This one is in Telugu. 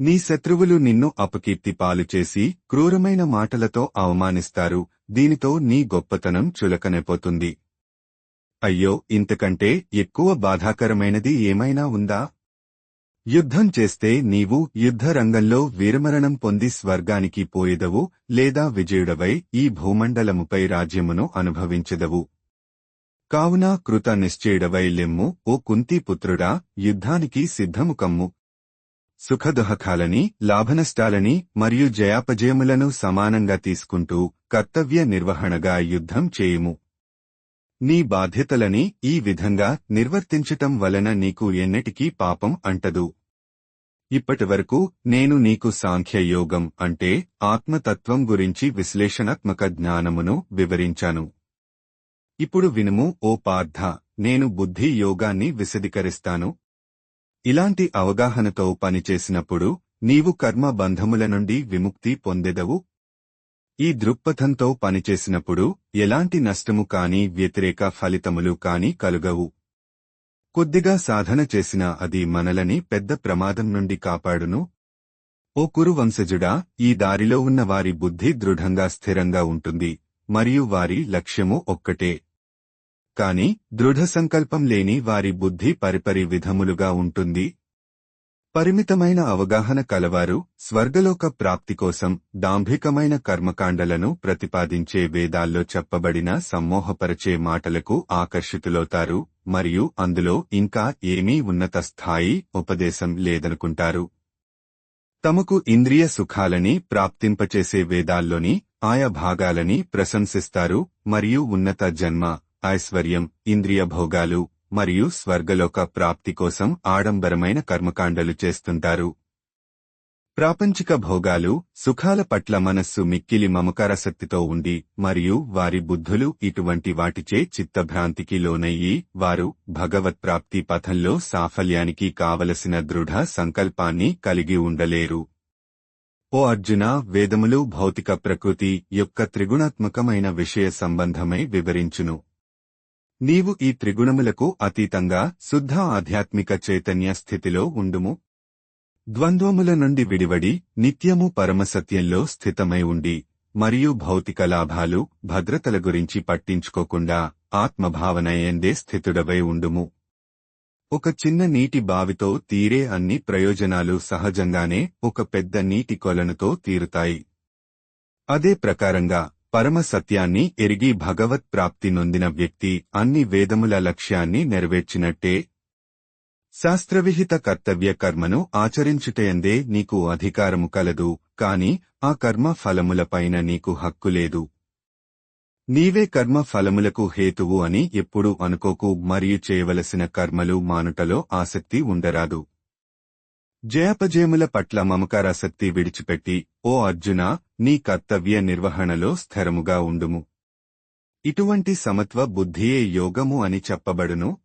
నీ శత్రువులు నిన్ను అపకీర్తి పాలు చేసి క్రూరమైన మాటలతో అవమానిస్తారు దీనితో నీ గొప్పతనం చులకనైపోతుంది. అయ్యో ఇంతకంటే ఎక్కువ బాధాకరమైనది ఏమైనా ఉందా? యుద్ధం చేస్తే నీవు యుద్ధ రంగంలో వీరమరణం పొంది స్వర్గానికి పోయేదవు లేదా విజయుడవై ఈ భూమండలముపై రాజ్యమును అనుభవించెదవు. కావున కృత నిశ్చయుడవై లెమ్ము ఓ కుంతిపుత్రుడా యుద్ధానికి సిద్ధము కమ్ము. సుఖదుహకాలని లాభనష్టాలని మరియు జయాపజయములను సమానంగా తీసుకుంటూ కర్తవ్య నిర్వహణగా యుద్ధం చేయుము. నీ బాధ్యతలని ఈ విధంగా నిర్వర్తించటం వలన నీకు ఎన్నటికీ పాపం అంటదు. ఇప్పటివరకు నేను నీకు సాంఖ్యయోగం అంటే ఆత్మతత్వం గురించి విశ్లేషణాత్మక జ్ఞానమును వివరించాను. ఇప్పుడు వినుము ఓ పార్థ నేను బుద్ధి యోగాన్ని విశదీకరిస్తాను. ఇలాంటి అవగాహనతో పనిచేసినప్పుడు నీవు కర్మ బంధముల నుండి విముక్తి పొందెదవు? ఈ దృక్పథంతో పనిచేసినప్పుడు ఎలాంటి నష్టము కాని వ్యతిరేక ఫలితములు కాని కలుగవు. కొద్దిగా సాధన చేసిన అది మనలని పెద్ద ప్రమాదం నుండి కాపాడును. ఓ కురువంశజుడా ఈ దారిలో ఉన్న వారి బుద్ధి దృఢంగా స్థిరంగా ఉంటుంది మరియు వారి లక్ష్యము ఒక్కటే. కాని దృఢ సంకల్పం లేని వారి బుద్ధి పరిపరి విధములుగా ఉంటుంది. పరిమితమైన అవగాహన కలవారు స్వర్గలోక ప్రాప్తి కోసం దాంభికమైన కర్మకాండలను ప్రతిపాదించే వేదాల్లో చెప్పబడిన సమ్మోహపరచే మాటలకు ఆకర్షితులవుతారు మరియు అందులో ఇంకా ఏమీ ఉన్నత స్థాయి ఉపదేశం లేదనుకుంటారు. తమకు ఇంద్రియ సుఖాలని ప్రాప్తింపచేసే వేదాల్లోని ఆయా భాగాలని ప్రశంసిస్తారు మరియు ఉన్నత జన్మ ఐశ్వర్యం ఇంద్రియ భోగాలు మరియు స్వర్గలోక ప్రాప్తి కోసం ఆడంబరమైన కర్మకాండలు చేస్తుంటారు. ప్రాపంచిక భోగాలు సుఖాల పట్ల మనస్సు మిక్కిలి మమకారశక్తితో ఉండి మరియు వారి బుద్ధులు ఇటువంటి వాటిచే చిత్తభ్రాంతికి లోనయ్యి వారు భగవత్ప్రాప్తి పథంలో సాఫల్యానికి కావలసిన దృఢ సంకల్పాన్ని కలిగి ఉండలేరు. ఓ అర్జున వేదములు భౌతిక ప్రకృతి యొక్క త్రిగుణాత్మకమైన విషయ సంబంధమై వివరించును. నీవు ఈ త్రిగుణములకు అతీతంగా శుద్ధ ఆధ్యాత్మిక చైతన్య స్థితిలో ఉండుము. ద్వంద్వముల నుండి విడివడి నిత్యము పరమసత్యంలో స్థితమై ఉండి మరియు భౌతిక లాభాలు భద్రతల గురించి పట్టించుకోకుండా ఆత్మభావనయందే స్థితుడవై ఉండుము. ఒక చిన్న నీటి బావితో తీరే అన్ని ప్రయోజనాలు సహజంగానే ఒక పెద్ద నీటి కొలనుతో తీరుతాయి. అదే ప్రకారంగా పరమ సత్యాన్ని ఎరిగి భగవత్ ప్రాప్తి నొందిన వ్యక్తి అన్ని వేదముల లక్ష్యాన్ని నెరవేర్చినట్టే. శాస్త్రవిహిత కర్తవ్య కర్మను ఆచరించుటయందే నీకు అధికారము కలదు కాని ఆ కర్మ ఫలములపైన నీకు హక్కు లేదు. నీవే కర్మ ఫలములకు హేతువు అని ఎప్పుడూ అనుకోకు మరియు చేయవలసిన కర్మలు మానుటలో ఆసక్తి ఉండరాదు. జయాపజయముల పట్ల మమకారాసక్తి విడిచిపెట్టి ఓ అర్జున నీ కర్తవ్య నిర్వహణలో స్థిరముగా ఉండుము. ఇటువంటి సమత్వ బుద్ధియే యోగము అని చెప్పబడును.